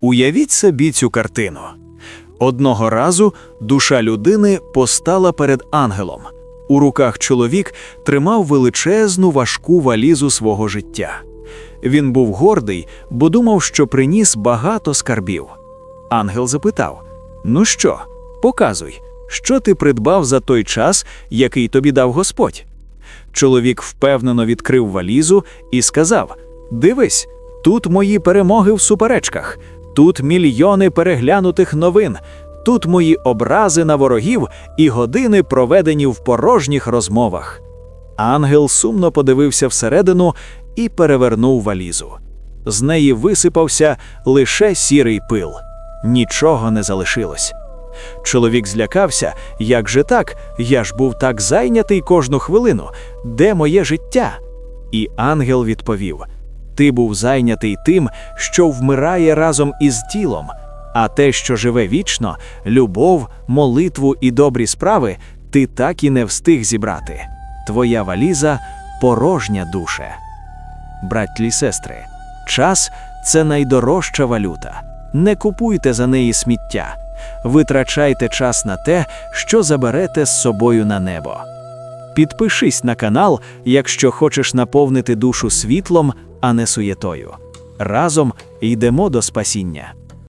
Уявіть собі цю картину. Одного разу душа людини постала перед ангелом. У руках чоловік тримав величезну важку валізу свого життя. Він був гордий, бо думав, що приніс багато скарбів. Ангел запитав: Ну що, показуй, що ти придбав за той час, який тобі дав Господь? Чоловік впевнено відкрив валізу і сказав: Дивись, тут мої перемоги в суперечках, тут мільйони переглянутих новин, тут мої образи на ворогів і години, проведені в порожніх розмовах. Ангел сумно подивився всередину і перевернув валізу. З неї висипався лише сірий пил. Нічого не залишилось. Чоловік злякався, як же так? Я ж був так зайнятий кожну хвилину. Де моє життя? І ангел відповів: Ти був зайнятий тим, що вмирає разом із тілом, а те, що живе вічно, любов, молитву і добрі справи, ти так і не встиг зібрати. Твоя валіза порожня душе. Братлі сестри, час це найдорожча валюта. Не купуйте за неї сміття. Витрачайте час на те, що заберете з собою на небо. Підпишись на канал, якщо хочеш наповнити душу світлом, а не суєтою. Разом йдемо до спасіння.